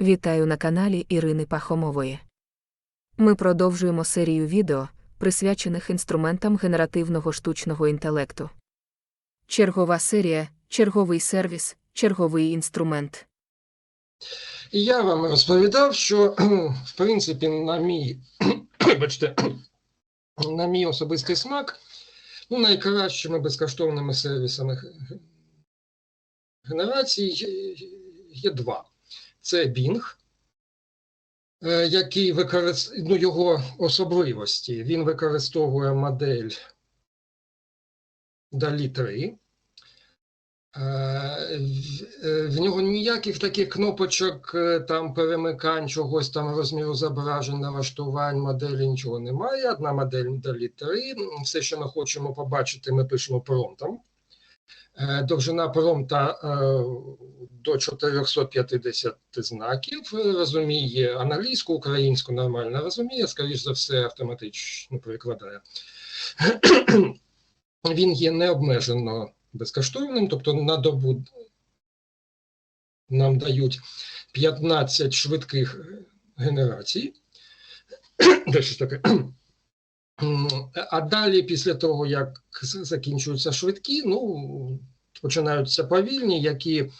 Вітаю на каналі Ірини Пахомової. Ми продовжуємо серію відео, присвячених інструментам генеративного штучного інтелекту. Чергова серія, черговий сервіс, черговий інструмент. Я вам розповідав, що в принципі, на мій, бачите, на мій особистий смак, ну, найкращими безкоштовними сервісами генерації є два. Це Bing, е, який використовує ну, його особливості. Він використовує модель DALL-E 3. Е, в- е, нього ніяких таких кнопочок, там перемикань, чогось там розміру зображень, налаштувань, моделі нічого немає. Одна модель далі 3. Все, що ми хочемо побачити, ми пишемо промптом. Е, Довжина промпта е, до 450 знаків. Розуміє англійську, українську нормально розуміє, скоріш за все, автоматично перекладає. Він є необмежено безкоштовним, тобто на добу нам дають 15 швидких генерацій. Де таке? А далі, після того, як закінчуються швидкі, ну, починаються повільні, які,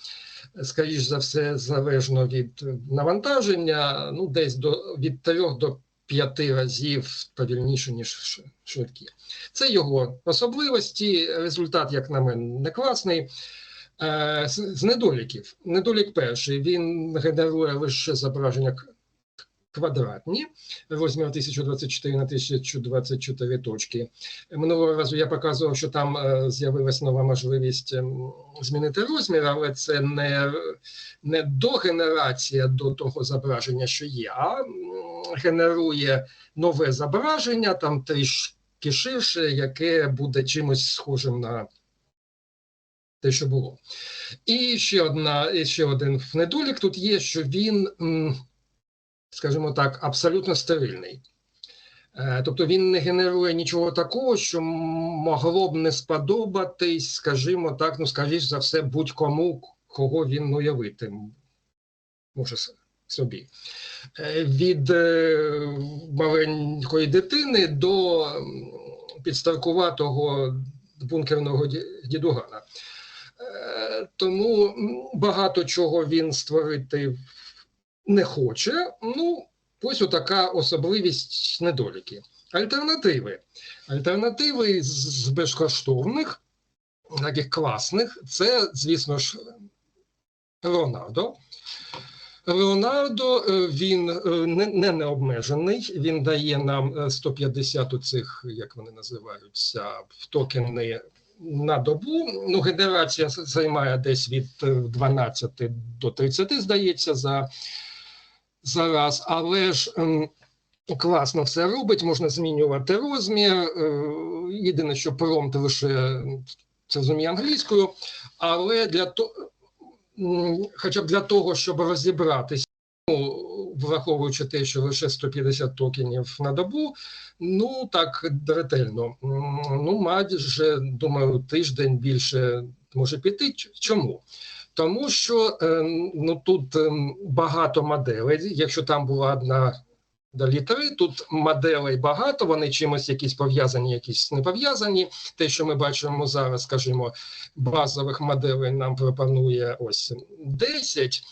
скоріш за все, залежно від навантаження, ну, десь до, від 3 до 5 разів повільніше, ніж швидкі. Це його особливості. Результат, як на мене, не класний. Е, З недоліків. Недолік перший. Він генерує лише зображення квадратні, розмір 1024 на 1024 точки. Минулого разу я показував, що там е, з'явилась нова можливість ем, змінити розмір, але це не, не догенерація до того зображення, що є, а генерує нове зображення, там трішки ширше, яке буде чимось схожим на те, що було. І ще одна, ще один недолік тут є, що він, скажімо так, абсолютно стерильний. Е, Тобто він не генерує нічого такого, що могло б не сподобатись, скажімо так, ну, скоріш за все, будь-кому, кого він уявити може собі. Е, Від е, маленької дитини до підстаркуватого бункерного ді- дідугана. Тому багато чого він створити не хоче. Ну, ось отака особливість недоліки. Альтернативи. Альтернативи з- безкоштовних, таких класних, це, звісно ж, Леонардо. Леонардо е, він е, не, не необмежений, він дає нам е, 150 оцих, як вони називаються, токени на добу. Ну, генерація займає десь від е, 12 до 30, здається, за, за раз. Але ж ем, класно все робить, можна змінювати розмір. е, Єдине, що промпт лише це розуміє англійською, але для того. Хоча б для того, щоб розібратися, ну, враховуючи те, що лише 150 токенів на добу, ну так ретельно. Ну, майже, думаю, тиждень більше може піти. Чому? Тому що е, ну, тут е, багато моделей. Якщо там була одна до літери, тут моделей багато, вони чимось якісь пов'язані, якісь не пов'язані. Те, що ми бачимо зараз, скажімо, базових моделей нам пропонує ось 10,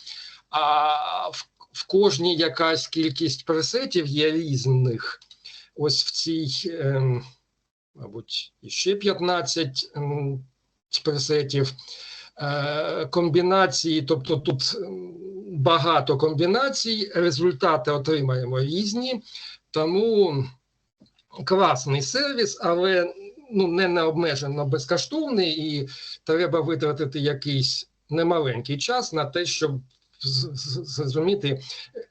а в, в кожній якась кількість пресетів є різних. Ось в цій, ем, мабуть, ще 15 ем, пресетів. Е, комбінації, тобто тут багато комбінацій, результати отримаємо різні, тому класний сервіс, але ну, не необмежено безкоштовний, і треба витратити якийсь немаленький час на те, щоб зрозуміти,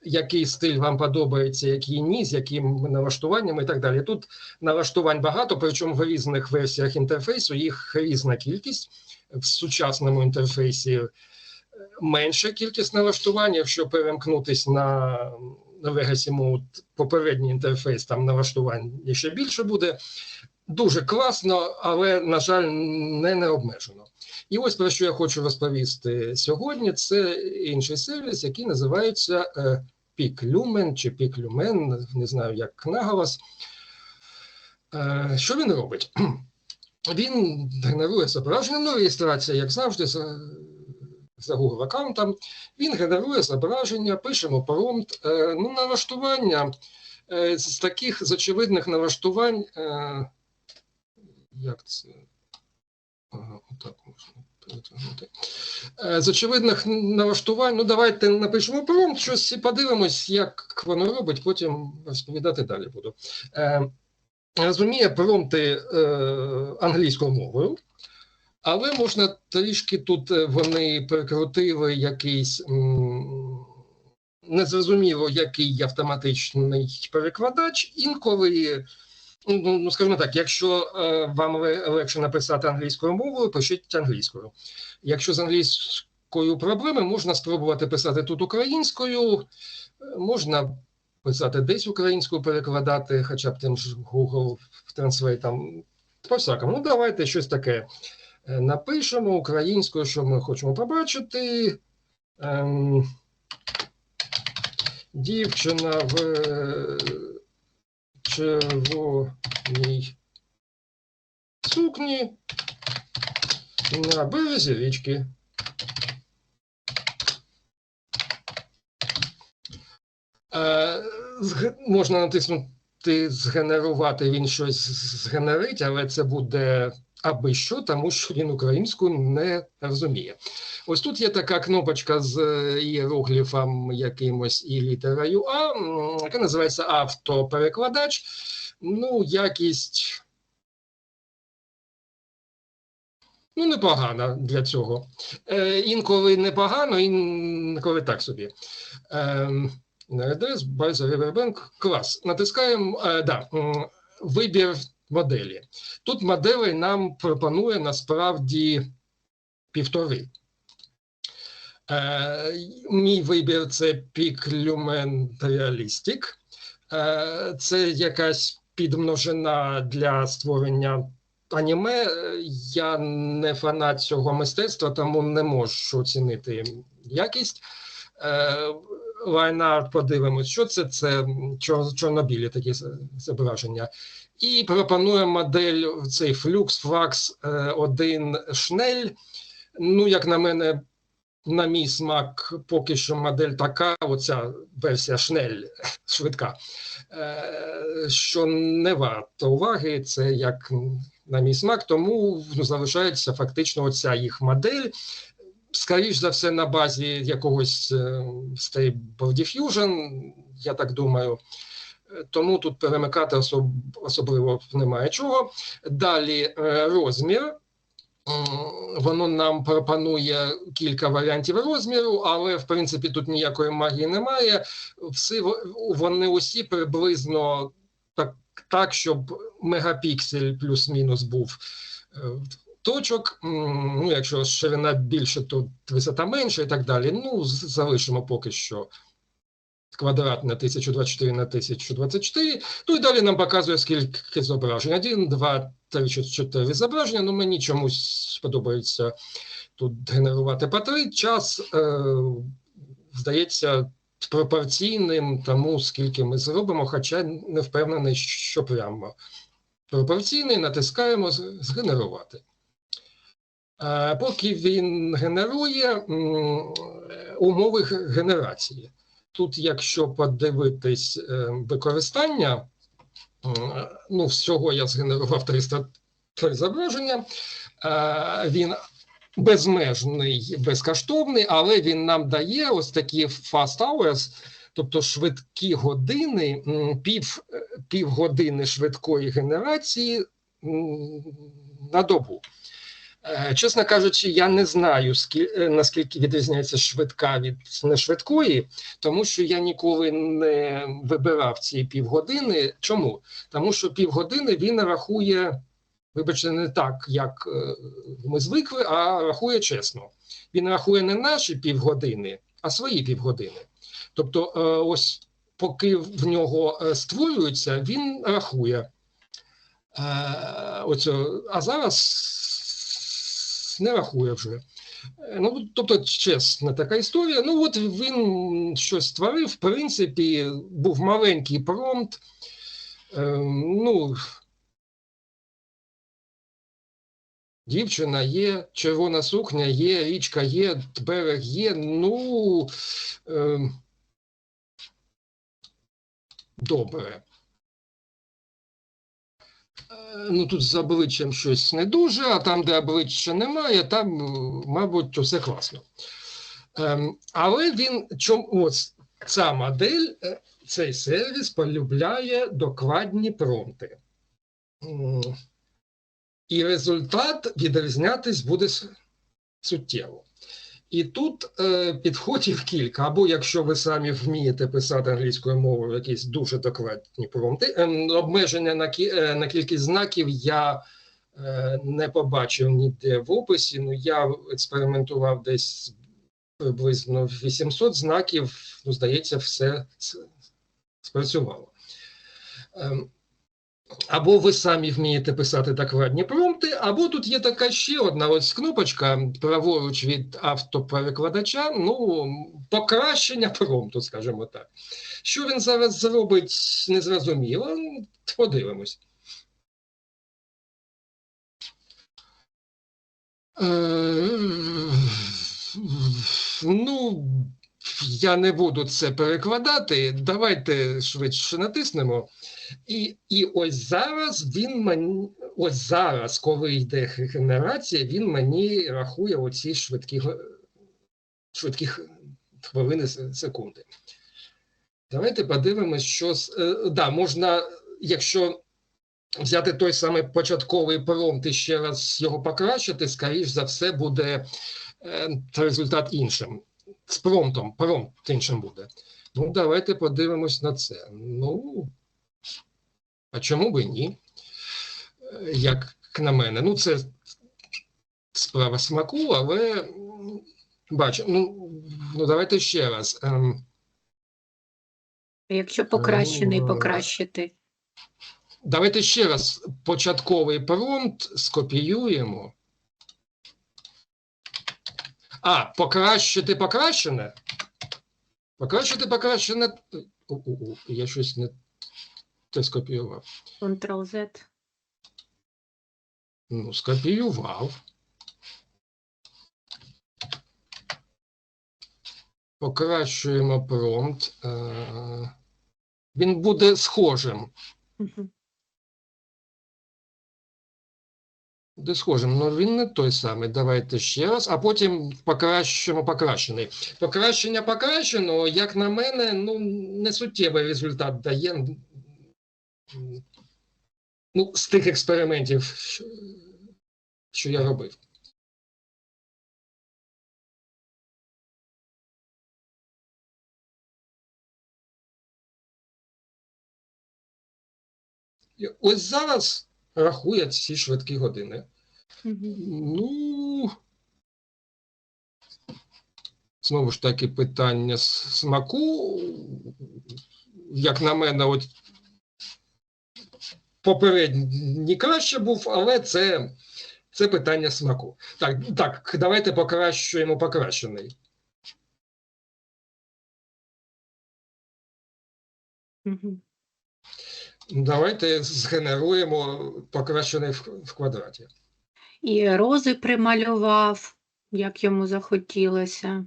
який стиль вам подобається, який ні, з яким налаштуванням і так далі. Тут налаштувань багато, причому в різних версіях інтерфейсу їх різна кількість. В сучасному інтерфейсі е, менша кількість налаштувань, якщо перемкнутись на на Mode, попередній інтерфейс, там налаштувань ще більше буде. дуже класно, але, на жаль, не необмежено. І ось про що я хочу розповісти сьогодні: це інший сервіс, який називається PickLumen чи PickLumen, не знаю, як наголос. Е, Що він робить? Він генерує зображення, ну, реєстрація, як завжди, за, за Google аккаунтом. Він генерує зображення, пишемо промпт. Е, Ну, налаштування е, з таких з очевидних налаштувань. е, Як це? Ага, отак можна З очевидних налаштувань, ну давайте напишемо промпт, щось і подивимось, як воно робить, потім розповідати далі буду. Розуміє промпти е, англійською мовою, але можна трішки тут е, вони прикрутили якийсь незрозуміло, який автоматичний перекладач. Інколи, ну, ну скажімо так, якщо е, вам легше написати англійською мовою, пишіть англійською. Якщо з англійською проблеми, можна спробувати писати тут українською, е, можна писати десь українською, перекладати, хоча б тим ж Google Translate там по всякому. Ну, давайте щось таке е, напишемо українською, що ми хочемо побачити. Ем, дівчина в е, червоній сукні на березі річки. Е, Можна натиснути згенерувати, він щось згенерить, але це буде аби що, тому що він українську не розуміє. Ось тут є така кнопочка з іерогліфом якимось і літерою А, яка називається автоперекладач. Ну, якість. Ну, непогана для цього. Е, інколи непогано, інколи так собі. Е, Адрес База Riverbank клас. Натискаємо е, да, вибір моделі. Тут моделей нам пропонує насправді півтори. Е, мій вибір це Peak Lumen Realistic. Е, це якась підмножина для створення аніме. Я не фанат цього мистецтва, тому не можу оцінити якість. Лайнарт, подивимось, що це. Це чор- чорнобілі такі зображення. І пропонує модель цей Flux Flax 1 Schnell. Ну, як на мене, на мій смак, поки що модель така, оця версія Schnell, швидка, е, що не варто уваги, це як на мій смак, тому ну, залишається фактично оця їх модель. Скоріш за все, на базі якогось е, Stable Diffusion, я так думаю. Е, Тому тут перемикати особ, особливо немає чого. Далі е, розмір. Воно нам пропонує кілька варіантів розміру, але в принципі тут ніякої магії немає. Всі вони усі приблизно так, так щоб мегапіксель плюс-мінус був е, точок. Ну, якщо ширина більше, то висота менше і так далі. Ну, залишимо поки що квадрат на 1024 на 1024. Ну і далі нам показує скільки зображень. Один, два, три, чотири зображення. Ну, мені чомусь подобається тут генерувати по. Час, е, здається, пропорційним тому, скільки ми зробимо, хоча не впевнений, що прямо пропорційний, натискаємо згенерувати. Поки він генерує умови генерації. Тут, якщо подивитись е, використання, ну, всього я згенерував 303 зображення, він безмежний, безкоштовний, але він нам дає ось такі fast hours, тобто швидкі години, пів, півгодини швидкої генерації на добу. Е, Чесно кажучи, я не знаю, е, наскільки відрізняється швидка від нешвидкої, тому що я ніколи не вибирав ці півгодини. Чому? Тому що півгодини він рахує, вибачте, не так, як е, ми звикли, а рахує чесно. Він рахує не наші півгодини, а свої півгодини. Тобто, ось поки в нього створюється, він рахує. Е, оцю, а зараз не рахує вже. Е, Ну, тобто, чесна така історія. Ну, от він щось створив, в принципі, був маленький промпт. Е, ну, дівчина є, червона сукня є, річка є, берег є. Ну, е, добре. Е, Ну, тут з обличчям щось не дуже, а там, де обличчя немає, там, е, мабуть, все класно. Ем, але він чом, ось ця модель, е, цей сервіс полюбляє докладні промпти. І результат відрізнятись буде суттєво. І тут е, підходів кілька. Або якщо ви самі вмієте писати англійською мовою якісь дуже докладні промпти, ем, обмеження на, кі, е, на кількість знаків я е, не побачив ніде в описі. Ну, я експериментував десь приблизно 800 знаків, ну, здається, все спрацювало. Ем, або ви самі вмієте писати докладні промпти, або тут є така ще одна ось кнопочка праворуч від автоперекладача, ну, покращення промпту, скажімо так. Що він зараз зробить, незрозуміло. Подивимось. Е, Ну, я не буду це перекладати. Давайте швидше натиснемо. І, і ось зараз він мені, ось зараз, коли йде генерація, він мені рахує оці швидкі, швидкі хвилини секунди. Давайте подивимось, що е, да, можна, якщо взяти той самий початковий промпт і ще раз його покращити, скоріш за все буде е, результат іншим. З промптом, промпт іншим буде. Ну, давайте подивимось на це. Ну, а чому би ні? Е, Як на мене, ну це справа смаку, але бачу, ну, ну давайте ще раз. Ем, Якщо покращений, Ну, покращити. Давайте ще раз початковий промпт скопіюємо. А, покращити покращене. Покращити покращене. У-у-у, я щось не те скопіював. Ctrl-Z. Ну, скопіював. Покращуємо промпт. Е, Він буде схожим. Буде схожим, але він не той самий. Давайте ще раз, а потім покращимо покращений. Покращення покращеного, як на мене, ну, не суттєвий результат дає. Ну, з тих експериментів, що, що я робив. І Ось зараз рахує ці швидкі години. Ну, знову ж таки, питання смаку. Як на мене, от попередній краще був, але це, це питання смаку. Так, так, давайте покращуємо покращений. Давайте згенеруємо покращений в, в квадраті. І рози прималював, як йому захотілося.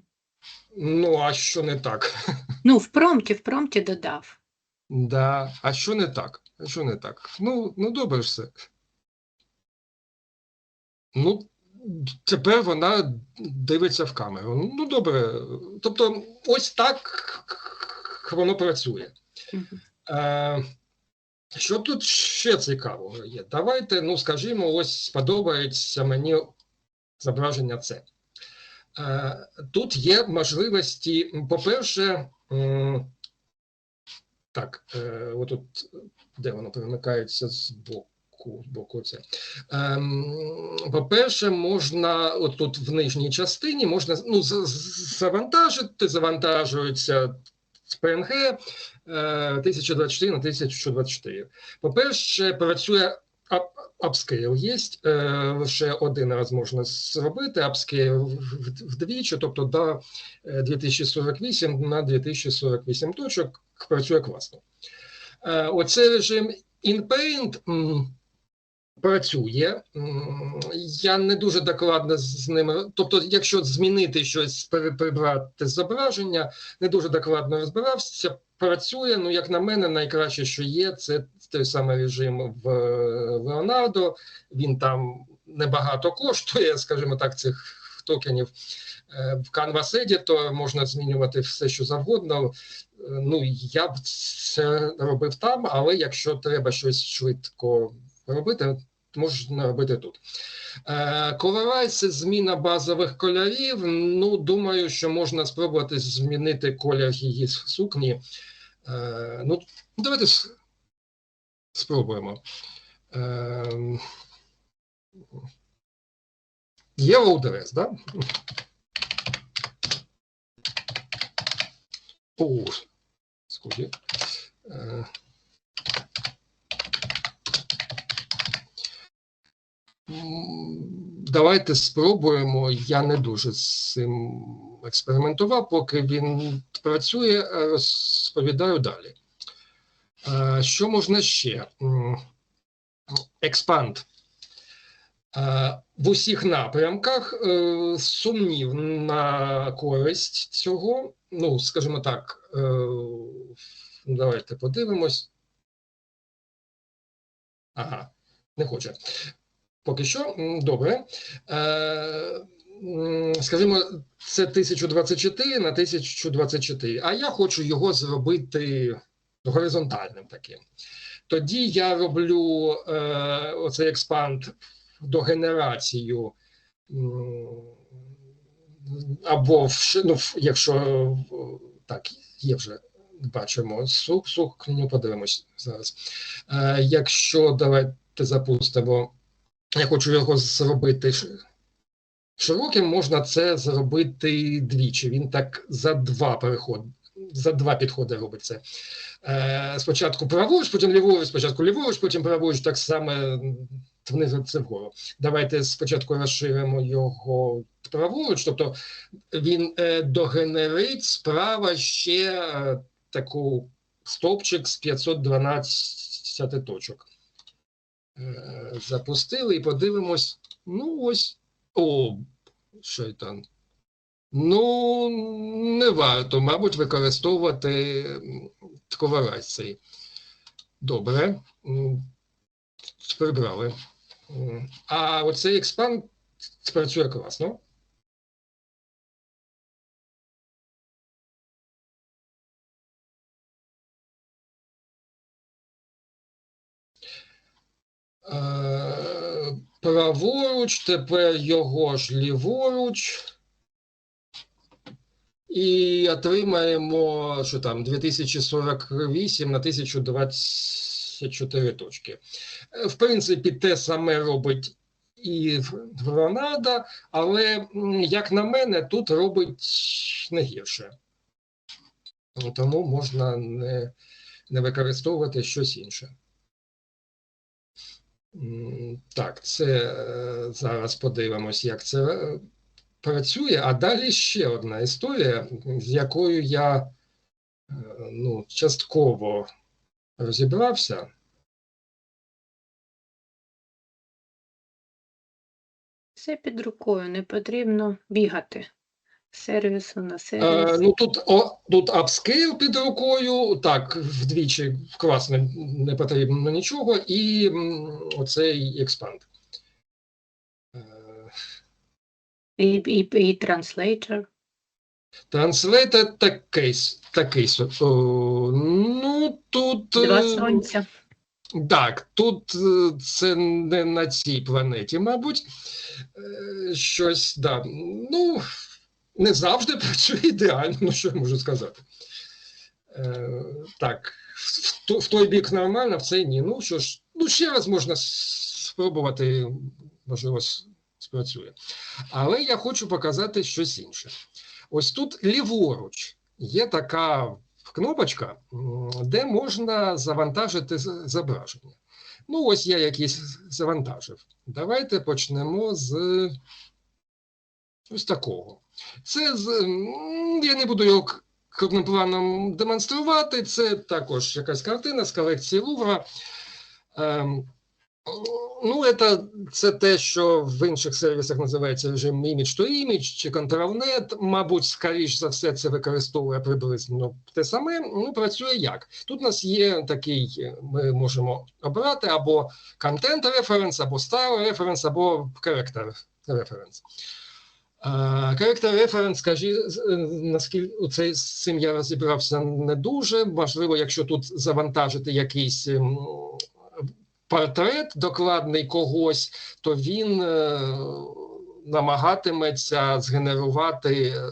Ну, а що не так? Ну, в промпті, в промпті додав. Да, а що не так? Що не так? Ну, ну добре ж все. Ну, тепер вона дивиться в камеру. Ну, добре. Тобто, ось так воно працює. Е, що тут ще цікавого є? Давайте, ну, скажімо, ось сподобається мені зображення це. Е, тут є можливості, по-перше, так, е, отут, де воно перемикається з боку, з боку це. Ем, по-перше, можна, от тут в нижній частині можна ну, завантажити, завантажується з ПНГ е, 1024 на 1024. По-перше, працює апскейл є, е, лише один раз можна зробити, апскейл вдвічі, тобто до е, 2048 на 2048 точок працює класно. Е, Оцей режим InPaint працює. Я не дуже докладно з ними. Тобто, якщо змінити щось, прибрати зображення, не дуже докладно розбирався. Працює, ну як на мене, найкраще, що є, це той самий режим в Leonardo. Він там небагато коштує, скажімо так, цих токенів. Е, В Canvas Editor можна змінювати все, що завгодно. Е, Ну, я б це робив там, але якщо треба щось швидко робити, можна робити тут. Е, це зміна базових кольорів. Ну, думаю, що можна спробувати змінити колір її сукні. Е, Ну, давайте с- спробуємо. Е, Yellow dress, да? О, сході. Давайте спробуємо. Я не дуже з цим експериментував, поки він працює, розповідаю далі. Е, Що можна ще? Expand. Е, В усіх напрямках е, сумнівна користь цього. Ну, скажімо так, давайте подивимось. Ага, не хоче. Поки що, добре. Е, Скажімо, це 1024 на 1024, а я хочу його зробити горизонтальним таким. Тоді я роблю е, оцей експанд до генерацію, або в, ну, якщо так, є вже, бачимо сук, сукню, подивимось зараз. Е, якщо давайте запустимо, я хочу його зробити широким, можна це зробити двічі. Він так за два переходи, за два підходи робить це. Е, спочатку праворуч, потім ліворуч, спочатку ліворуч, потім праворуч, так само м, вниз це вгору. Давайте спочатку розширимо його праворуч, тобто він е, догенерить справа ще е, таку стовпчик з 512 точок. Е, запустили і подивимось. Ну, ось. О, шайтан. Ну, не варто, мабуть, використовувати цей. Добре. Прибрали. А оцей експанд працює класно. Праворуч, тепер його ж ліворуч. І отримаємо, що там, 2048 на 1024 точки. Е, В принципі, те саме робить і в Ронада, але, як на мене, тут робить не гірше. Тому можна не, не використовувати щось інше. Так, це е, зараз подивимось, як це е, працює. А далі ще одна історія, з якою я е, ну, частково розібрався. Все під рукою, не потрібно бігати сервісу на Е, сервіс. ну тут, о, тут апскейл під рукою, так, вдвічі класно, не потрібно нічого, і м, оцей експанд. Е, І, і, і транслейтер. Транслейтер такий, с- такий. о, Ну, тут. Два е, сонця. Так, тут е, це не на цій планеті, мабуть. Е, Щось, да. Ну, не завжди працює ідеально, ну що я можу сказати. Е, Так, в, в той бік нормально, в цей ні. Ну що ж, ну ще раз можна спробувати, можливо, спрацює. Але я хочу показати щось інше. Ось тут ліворуч є така кнопочка, де можна завантажити зображення. Ну, ось я якийсь завантажив. Давайте почнемо з ось такого. Це я не буду його крупним планом демонструвати. Це також якась картина з колекції Лувра. Ем, Ну, це, це те, що в інших сервісах називається режим image to image чи ControlNet. Мабуть, скоріш за все, це використовує приблизно те саме. Ну, працює як? Тут у нас є такий, ми можемо обрати або content reference, або style reference, або character reference. Character reference, скажі, наскільки у цей з цим я розібрався не дуже. Можливо, якщо тут завантажити якийсь ем, портрет докладний когось, то він е, намагатиметься згенерувати е,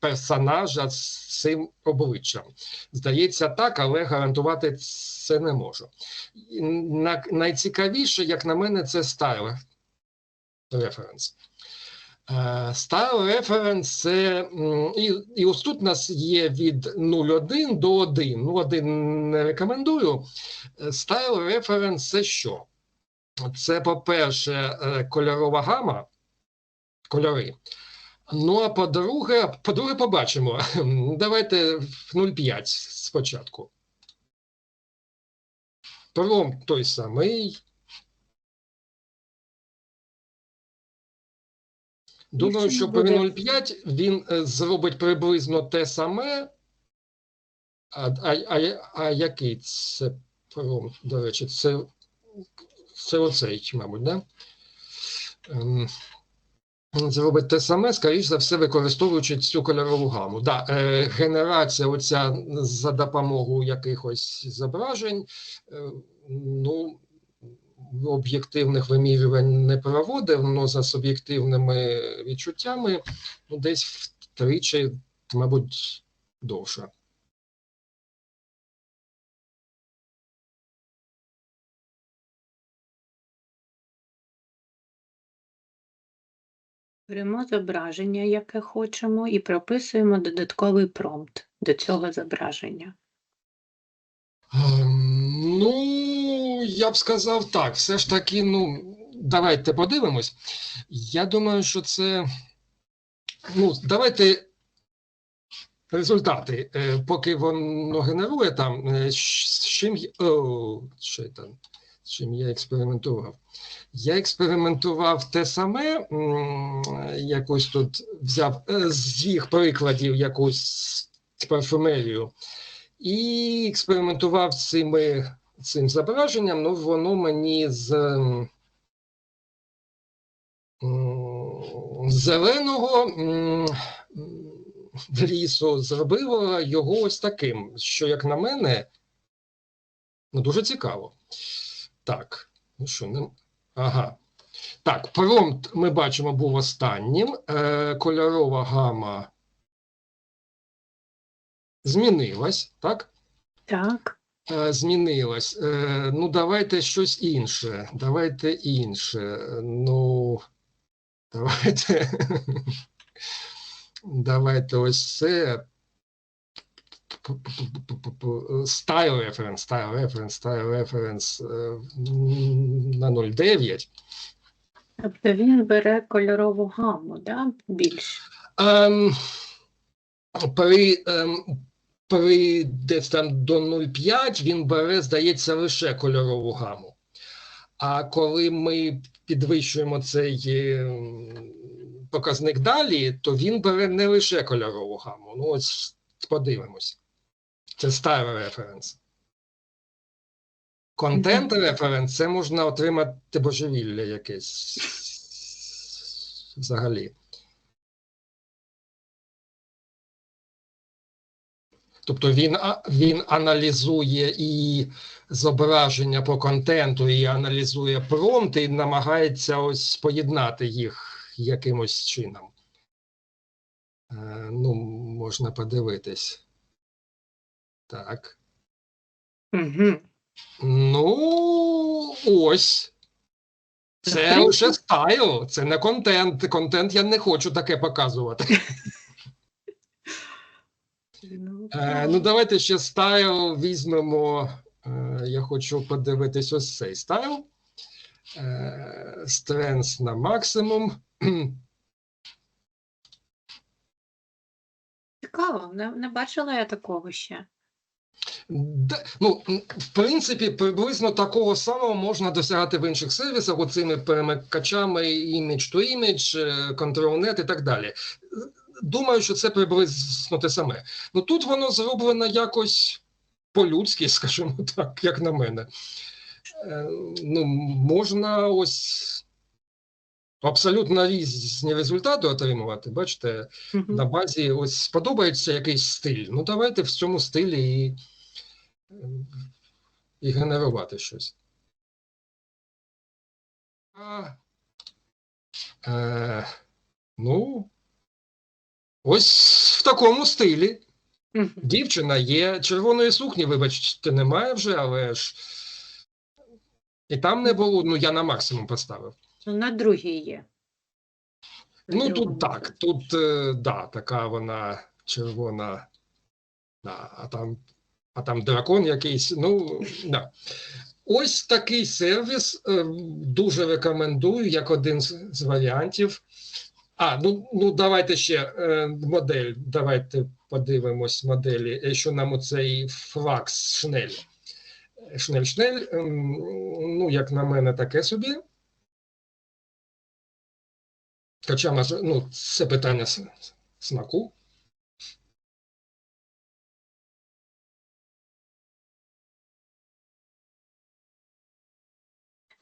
персонажа з цим обличчям. Здається, так, але гарантувати це не можу. Найцікавіше, як на мене, це стайл референс. Style reference і, і ось тут у нас є від 0,1 до 1. Ну, 1 не рекомендую. Е, Style reference це що? Це, по-перше, е, кольорова гама, кольори. Ну, а по-друге, по-друге, побачимо. Давайте в 0,5 спочатку. Пром той самий. Думаю, Якщо що при 0,5 він е, зробить приблизно те саме. А, а, а, а який це пром, до речі, це, це оцей, мабуть, да? Ем, Зробить те саме, скоріш за все, використовуючи цю кольорову гаму. Да, е, генерація оця за допомогою якихось зображень, е, ну, об'єктивних вимірювань не проводив, але за суб'єктивними відчуттями ну, десь втричі, мабуть, довше. Беремо зображення, яке хочемо, і прописуємо додатковий промпт до цього зображення. Ем, Я б сказав так. Все ж таки, ну, давайте подивимось. Я думаю, що це. Ну, давайте результати. Е, Поки воно генерує там, е, з чим. О, що там, з чим я експериментував. Я експериментував те саме, якось тут взяв е, з їх прикладів якусь парфумерію. І експериментував цими, цим зображенням, ну воно мені з зеленого лісу зробило його ось таким, що, як на мене, ну, дуже цікаво. Так, ну що, не... ага. Так, промпт ми бачимо був останнім. Е, кольорова гама змінилась, так? Так, Е, Змінилась. Е, Ну, давайте щось інше. Давайте інше. Ну, давайте. Давайте ось це. Style reference, style reference, style reference е, на 0,9. тобто він бере кольорову гаму, да? більш. Ем, при, ем, при десь там до 0,5 він бере, здається, лише кольорову гаму. А коли ми підвищуємо цей ем, показник далі, то він бере не лише кольорову гаму. Ну, ось подивимось. Це старий референс. Контент референс це можна отримати божевілля якесь взагалі. Тобто він, він аналізує і зображення по контенту, і аналізує промпт, і намагається ось поєднати їх якимось чином. Е, ну, можна подивитись. Так. Угу. Ну, ось. Це лише стайл, це не контент. Контент я не хочу таке показувати. Ну, Е, ну, давайте ще стайл візьмемо. Е, Я хочу подивитись ось цей стайл. Стренс на максимум. Цікаво, не, не бачила я такого ще. Де- Ну, в принципі, приблизно такого самого можна досягати в інших сервісах, оцими перемикачами to image, е, control.net і так далі. Думаю, що це приблизно те саме. Ну тут воно зроблено якось по-людськи, скажімо так, як на мене. Е, Ну, можна ось абсолютно різні результати отримувати. Бачите, Мгм. на базі ось сподобається якийсь стиль. Ну, давайте в цьому стилі і, ем, і генерувати щось. А, е, ну, ось в такому стилі. Дівчина є, червоної сукні, вибачте, немає вже, але ж. І там не було, ну я на максимум поставив. Ну, на другій є. На Ну тут так, тут е, да, така вона червона, да, а там, а там дракон якийсь. Ну да. Ось такий сервіс. е, Дуже рекомендую як один з варіантів. А, ну, ну давайте ще е, модель. Давайте подивимось моделі, е, що нам оцей флакс шнель. Шнель шнель, ем, ну, як на мене, таке собі. Хоча, може, ну, це питання смаку.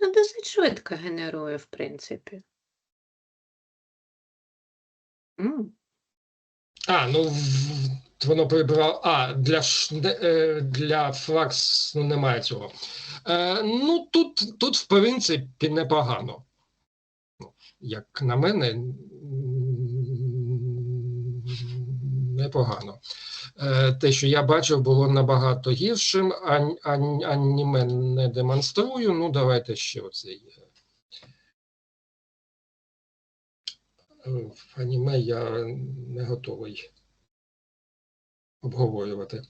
Ну, досить швидко генерує, в принципі. А, ну воно прибрало. А, для е, для флакс ну, немає цього. Е, ну, тут, тут, в принципі, непогано. Як на мене, непогано. Е, те, що я бачив, було набагато гіршим, а, а, аніме не демонструю. Ну, давайте ще оцей. В аніме я не готовий обговорювати.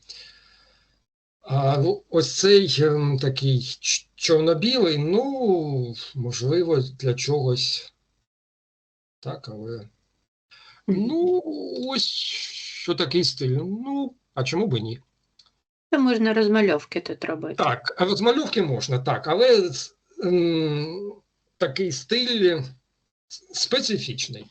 А ну, ось цей ем, такий чорно-білий, ну, можливо, для чогось. Так, але. Ну, ось що такий стиль. Ну, а чому би ні? Це можна розмальовки тут робити. Так, розмальовки можна, так, але м, такий стиль специфічний.